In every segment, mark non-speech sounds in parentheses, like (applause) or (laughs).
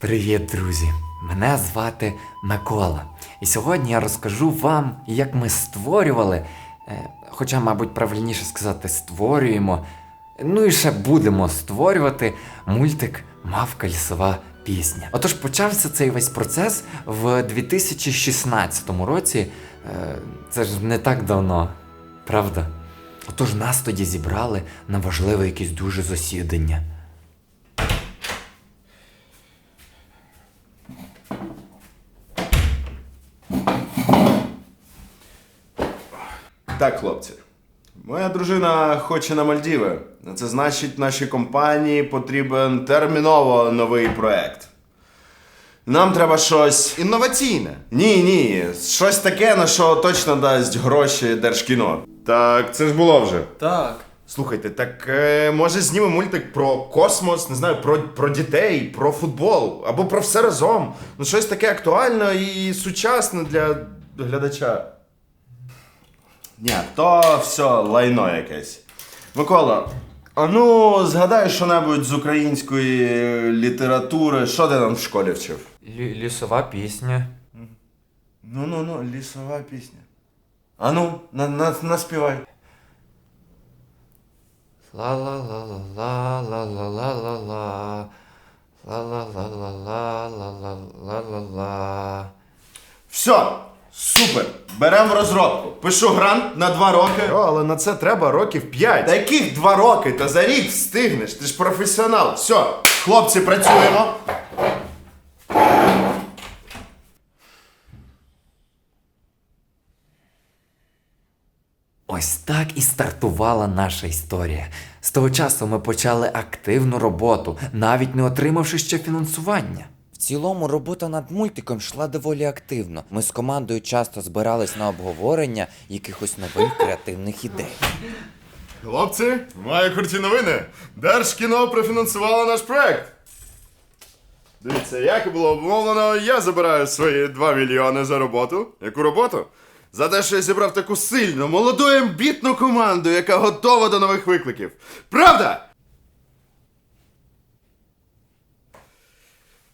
Привіт, друзі! Мене звати Микола. І сьогодні я розкажу вам, як ми створювали, е, хоча, мабуть, правильніше сказати, створюємо, ну і ще будемо створювати мультик Мавка лісова пісня. Отож, почався цей весь процес в 2016 році. Е, Це ж не так давно, правда? Отож, нас тоді зібрали на важливе якесь дуже засідання. Так, хлопці. Моя дружина хоче на Мальдіви. Це значить, нашій компанії потрібен терміново новий проект. Нам треба щось інноваційне. Ні, ні, щось таке, на що точно дасть гроші Держкіно. Так, це ж було вже. Так. Слухайте, так е, може знімемо мультик про космос, не знаю, про, про дітей, про футбол або про все разом. Ну, щось таке актуальне і сучасне для глядача. Ні, то все лайно якесь. Микола, а ну згадай що-небудь з української літератури, що ти нам в школі вчив? Лісова пісня. Ну ну ну, лісова пісня. А ну, на, на, наспівай. ла ла ла ла ла ла ла ла ла ла ла ла ла ла ла ла ла ла ла Все, супер. Беремо в розробку. Пишу грант на два роки. О, але на це треба років п'ять. Та яких два роки? Та за рік встигнеш. Ти ж професіонал. Все, хлопці, працюємо. Ось так і стартувала наша історія. З того часу ми почали активну роботу, навіть не отримавши ще фінансування. Цілому робота над мультиком йшла доволі активно. Ми з командою часто збирались на обговорення якихось нових креативних ідей. Хлопці, маю круті новини. Держкіно профінансувало наш проект. Дивіться, як було обмовлено, я забираю свої 2 мільйони за роботу. Яку роботу? За те, що я зібрав таку сильну, молоду амбітну команду, яка готова до нових викликів. Правда?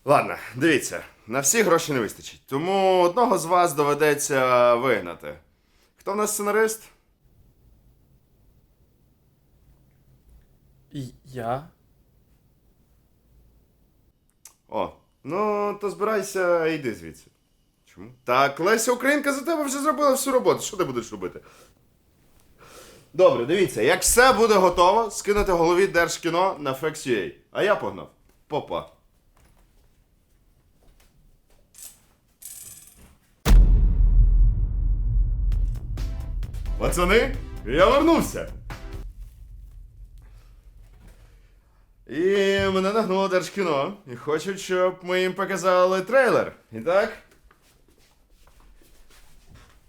Ладно, дивіться, на всі гроші не вистачить. Тому одного з вас доведеться вигнати. Хто в нас сценарист? І я? О, ну то збирайся і йди звідси. Чому? Так, Леся Українка за тебе вже зробила всю роботу. Що ти будеш робити? Добре, дивіться, як все буде готово, скинути голові Держкіно на Flex.ua. А я погнав. Попа. Пацани, я вернувся. І мене нагнуло Держкіно. І хочуть, щоб ми їм показали трейлер. І так?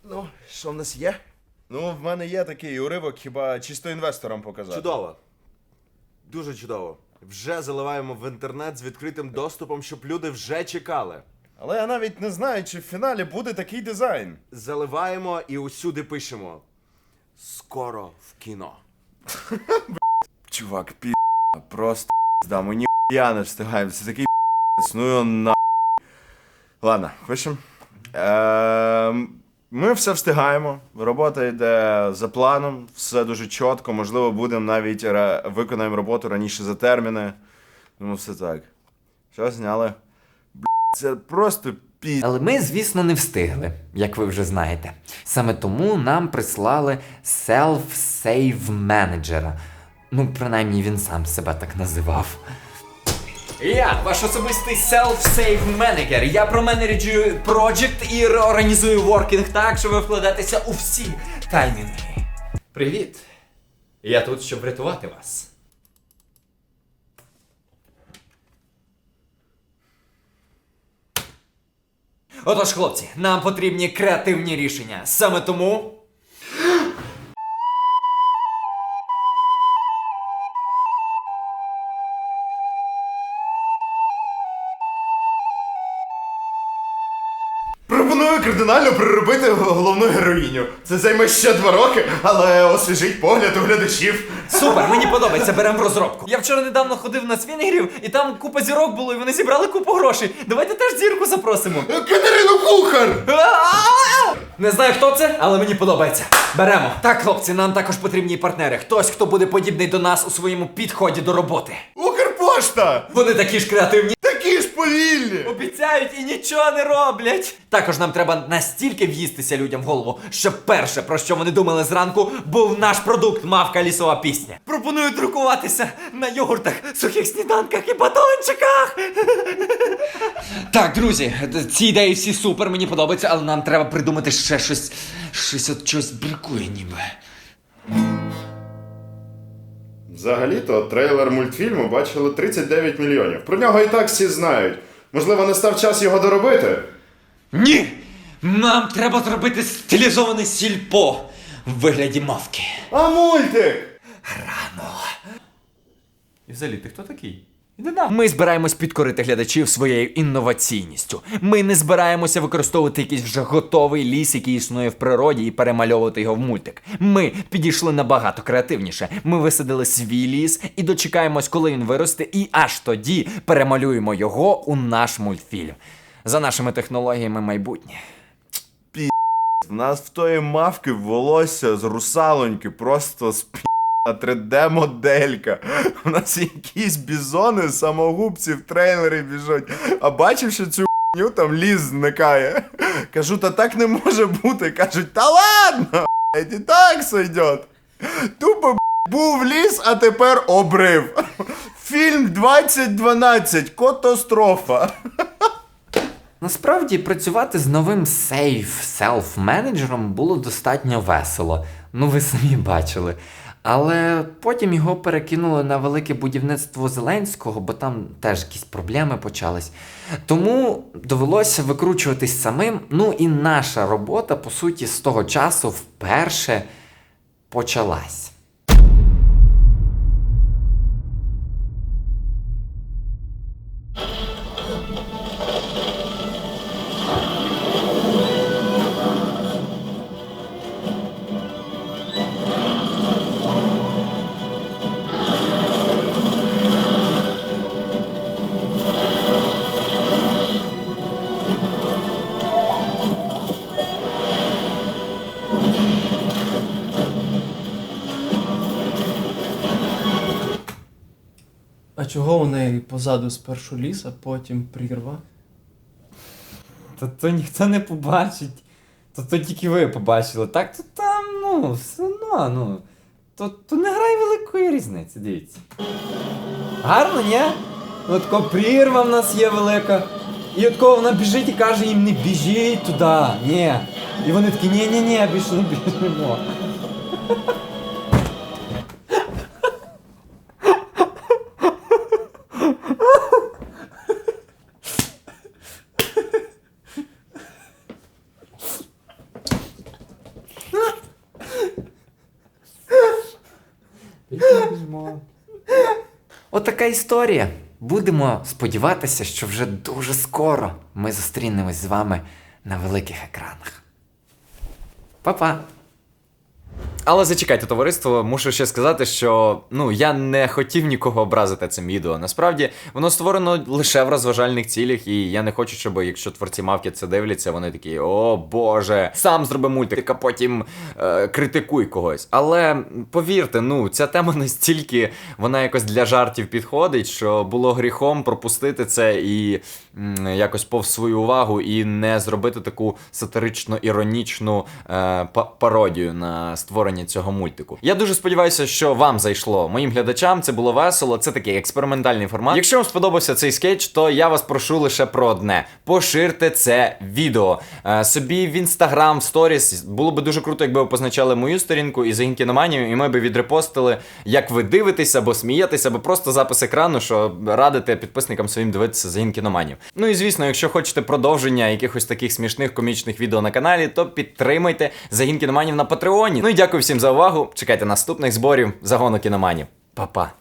Ну, що в нас є? Ну, в мене є такий уривок, хіба чисто інвесторам показати. Чудово. Дуже чудово. Вже заливаємо в інтернет з відкритим доступом, щоб люди вже чекали. Але я навіть не знаю, чи в фіналі буде такий дизайн. Заливаємо і усюди пишемо. Скоро в кіно. (laughs) Чувак, пі... просто да, мені я не встигаю. Це такий ну його на. Ладно, пишем. Ем, ми все встигаємо. Робота йде за планом, все дуже чітко. Можливо, будемо навіть ра- виконаємо роботу раніше за терміни. Ну, все так. Що зняли? Бля, це просто. Але ми, звісно, не встигли, як ви вже знаєте. Саме тому нам прислали self-save менеджера. Ну, принаймні він сам себе так називав. Я, ваш особистий self-save менеджер. Я променеджую проджект і організую воркінг так, що ви вкладетеся у всі таймінги. Привіт! Я тут, щоб врятувати вас. Отож, хлопці, нам потрібні креативні рішення. Саме тому. Кардинально переробити головну героїню. Це займе ще два роки, але освіжить погляд у глядачів. Супер, мені подобається, беремо в розробку. Я вчора недавно ходив на свінгерів, і там купа зірок було, і вони зібрали купу грошей. Давайте теж зірку запросимо. Катерину Кухар! Не знаю, хто це, але мені подобається. Беремо. Так, хлопці, нам також потрібні партнери. Хтось, хто буде подібний до нас у своєму підході до роботи. Укрпошта! Вони такі ж креативні. Такі! Обіцяють і нічого не роблять. Також нам треба настільки в'їстися людям в голову, щоб перше, про що вони думали зранку, був наш продукт мавка лісова пісня. Пропоную друкуватися на йогуртах, сухих сніданках і батончиках. Так, друзі, ці ідеї всі супер, мені подобаються, але нам треба придумати ще щось. Щось от щось бракує ніби. Взагалі-то трейлер мультфільму бачили 39 мільйонів. Про нього і так всі знають. Можливо, настав час його доробити? Ні! Нам треба зробити стилізоване сільпо в вигляді мавки. А мультик! Рано. І взагалі, ти хто такий? Ми збираємось підкорити глядачів своєю інноваційністю. Ми не збираємося використовувати якийсь вже готовий ліс, який існує в природі, і перемальовувати його в мультик. Ми підійшли набагато креативніше. Ми висадили свій ліс і дочекаємось, коли він виросте, і аж тоді перемалюємо його у наш мультфільм. За нашими технологіями майбутнє. В нас в тої мавки волосся з русалоньки просто спі... 3D-моделька. У нас якісь бізони, самогубці в трейлері біжуть. А бачив, що цю хуйню там ліс зникає. Кажу, та так не може бути. Кажуть, та ладно, і так сойдет. Тупо був ліс, а тепер обрив. Фільм 2012. Катастрофа. Насправді працювати з новим сейф селф менеджером було достатньо весело. Ну ви самі бачили. Але потім його перекинули на велике будівництво Зеленського, бо там теж якісь проблеми почались. Тому довелося викручуватись самим. Ну і наша робота, по суті, з того часу вперше почалась. Чого у неї позаду спершу ліс, а потім прірва? Та то ніхто не побачить. То то тільки ви побачили. Так то там, ну, все одно, ну. То, то не грає великої різниці, дивіться. Гарно, ні? Ну, тако прірва в нас є велика. І от кого вона біжить і каже їм не біжіть туди. Ні. І вони такі, ні, ні, ні, більше не біжимо. Отака історія. Будемо сподіватися, що вже дуже скоро ми зустрінемось з вами на великих екранах. Па-па! Але зачекайте, товариство, мушу ще сказати, що ну я не хотів нікого образити цим відео. Насправді воно створено лише в розважальних цілях, і я не хочу, щоб якщо творці мавки це дивляться, вони такі: о Боже, сам зроби мультик, а потім е, критикуй когось. Але повірте, ну ця тема настільки вона якось для жартів підходить, що було гріхом пропустити це і м, якось повз свою увагу і не зробити таку сатирично-іронічну е, па- пародію на створення цього мультику. Я дуже сподіваюся, що вам зайшло. Моїм глядачам це було весело. Це такий експериментальний формат. Якщо вам сподобався цей скетч, то я вас прошу лише про одне: поширте це відео е, собі в інстаграм, в сторіс. Було би дуже круто, якби ви позначали мою сторінку і загін кіноманію, і ми би відрепостили, як ви дивитесь або смієтесь, або просто запис екрану, що радите підписникам своїм дивитися загін кіноманів. Ну і звісно, якщо хочете продовження якихось таких смішних комічних відео на каналі, то підтримайте загін кіноманів на Патреоні. Ну і дякую всім за увагу. Чекайте наступних зборів загону кіноманів. Па-па.